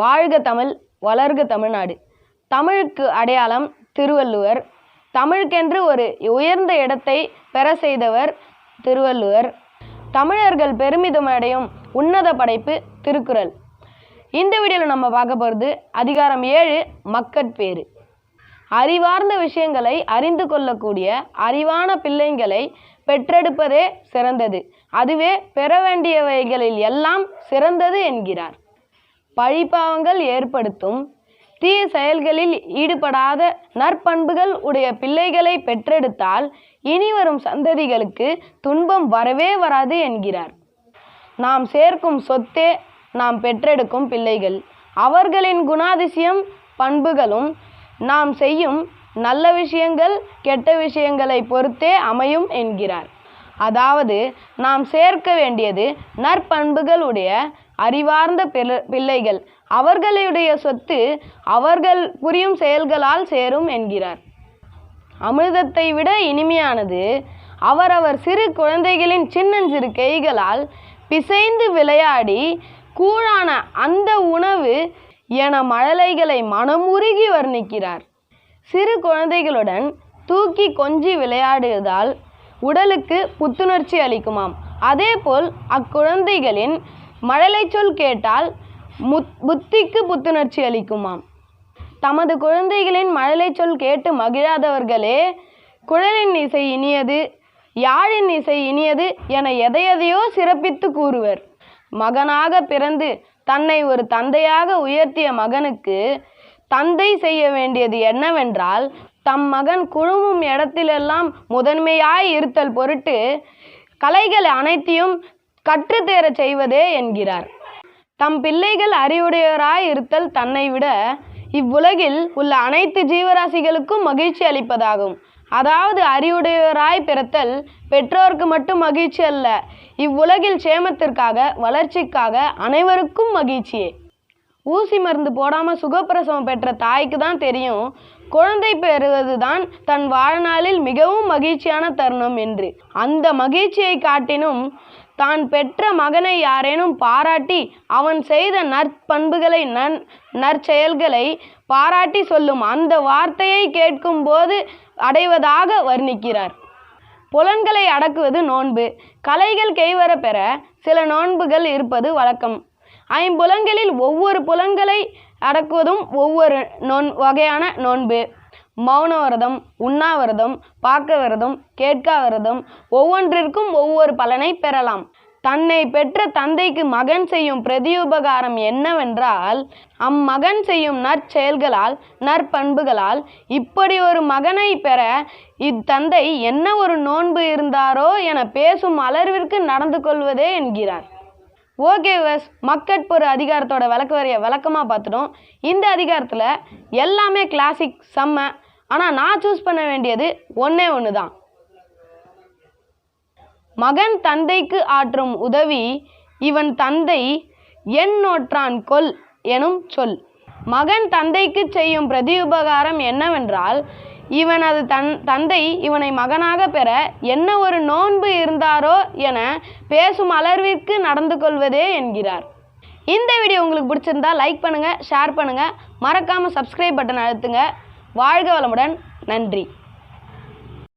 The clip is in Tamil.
வாழ்க தமிழ் வளர்க தமிழ்நாடு. தமிழுக்கு அடையாளம் திருவள்ளுவர். தமிழுக்கென்று ஒரு உயர்ந்த இடத்தை பெற செய்தவர் திருவள்ளுவர். தமிழர்கள் பெருமிதம் அடையும் உன்னத படைப்பு திருக்குறள். இந்த வீடியோவில் நம்ம பார்க்க போகிறது அதிகாரம் ஏழு மக்கட்பேறு அறிவார்ந்த விஷயங்களை அறிந்து கொள்ளக்கூடிய அறிவான பிள்ளைங்களை பெற்றெடுப்பதே சிறந்தது. அதுவே பெற வேண்டியவைகளில் எல்லாம் சிறந்தது என்கிறார். பழிபாவங்கள் ஏற்படுத்தும். தீய செயல்களில் ஈடுபடாத நற்பண்புகள் உடைய பிள்ளைகளை பெற்றெடுத்தால் இனிவரும் சந்ததிகளுக்கு துன்பம் வரவே வராது என்கிறார். நாம் சேர்க்கும் சொத்தே நாம் பெற்றெடுக்கும் பிள்ளைகள். அவர்களின் குணாதிசயம் பண்புகளும் நாம் செய்யும் நல்ல விஷயங்கள் கெட்ட விஷயங்களை பொறுத்தே அமையும் என்கிறார். அதாவது நாம் சேர்க்க வேண்டியது நற்பண்புகளுடைய அறிவார்ந்த பிள்ளைகள். அவர்களுடைய சொத்து அவர்கள் புரியும் செயல்களால் சேரும் என்கிறார். அமிர்தத்தை விட இனிமையானது அவரவர் சிறு குழந்தைகளின் சின்னஞ்சிறு கைகளால் பிசைந்து விளையாடி கூழான அந்த உணவு என மழலைகளை மனமுருகி வர்ணிக்கிறார். சிறு குழந்தைகளுடன் தூக்கி கொஞ்சி விளையாடுவதால் உடலுக்கு புத்துணர்ச்சி அளிக்குமாம். அதேபோல் அக்குழந்தைகளின் மழலை சொல் கேட்டால் முத் புத்திக்கு புத்துணர்ச்சி அளிக்குமாம். தமது குழந்தைகளின் மழலை சொல் கேட்டு மகிழாதவர்களே குழலின் இசை இனியது யாழின் இசை இனியது என எதையதையோ சிறப்பித்து கூறுவர். மகனாக பிறந்து தன்னை ஒரு தந்தையாக உயர்த்திய மகனுக்கு தந்தை செய்ய வேண்டியது என்னவென்றால் தம் மகன் குழுமும் இடத்திலெல்லாம் முதன்மையாய் இருத்தல் பொருட்டு கலைகள் அனைத்தையும் கற்றுத்தேறச் செய்வதே என்கிறார். தம் பிள்ளைகள் அறிவுடையவராய் இருத்தல் தன்னை விட இவ்வுலகில் உள்ள அனைத்து ஜீவராசிகளுக்கும் மகிழ்ச்சி அளிப்பதாகும். அதாவது அறிவுடையவராய் பிறத்தல் பெற்றோருக்கு மட்டும் மகிழ்ச்சி அல்ல இவ்வுலகில் சேமத்திற்காக வளர்ச்சிக்காக அனைவருக்கும் மகிழ்ச்சியே. ஊசி மருந்து போடாமல் சுகப்பிரசவம் பெற்ற தாய்க்கு தான் தெரியும் குழந்தை பெறுவது தான் தன் வாழ்நாளில் மிகவும் மகிழ்ச்சியான தருணம் என்று. அந்த மகிழ்ச்சியை காட்டினும் தான் பெற்ற மகனை யாரேனும் பாராட்டி அவன் செய்த நற்பண்புகளை நன் நற்செயல்களை பாராட்டி சொல்லும் அந்த வார்த்தையை கேட்கும்போது அடைவதாக வர்ணிக்கிறார். புலன்களை அடக்குவது நோன்பு கலைகள் கைவர பெற சில நோன்புகள் இருப்பது வழக்கம். ஐம்புலன்களில் ஒவ்வொரு புலன்களை அடக்குவதும் ஒவ்வொரு நோன் வகையான நோன்பு. மௌன விரதம் உண்ணாவிரதம் பார்க்க விரதம் கேட்கா விரதம் ஒவ்வொன்றிற்கும் ஒவ்வொரு பலனை பெறலாம். தன்னை பெற்ற தந்தைக்கு மகன் செய்யும் பிரதியுபகாரம் என்னவென்றால் அம்மகன் செய்யும் நற்செயல்களால் நற்பண்புகளால் இப்படி ஒரு மகனை பெற இத்தந்தை என்ன ஒரு நோன்பு இருந்தாரோ என பேசும் அளவிற்கு நடந்து கொள்வதே என்கிறார். ஓகே வஸ் மக்கட்பொரு அதிகாரத்தோட விளக்க வரைய விளக்கமாக பார்த்துட்டோம். இந்த அதிகாரத்தில் எல்லாமே கிளாசிக் செம்ம ஆனால் நான் சூஸ் பண்ண வேண்டியது ஒன்றே ஒன்று தான் மகன் தந்தைக்கு ஆற்றும் உதவி இவன் தந்தை என் நோற்றான் கொல் எனும் சொல். மகன் தந்தைக்கு செய்யும் பிரதியுபகாரம் என்னவென்றால் இவனது தன் தந்தை இவனை மகனாக பெற என்ன ஒரு நோன்பு இருந்தாரோ என பேசும் அளவிற்கு நடந்து கொள்வதே என்கிறார். இந்த வீடியோ உங்களுக்கு பிடிச்சிருந்தா லைக் பண்ணுங்கள் ஷேர் பண்ணுங்கள் மறக்காமல் சப்ஸ்கிரைப் பட்டன் அழுத்துங்க. வாழ்க வளமுடன். நன்றி.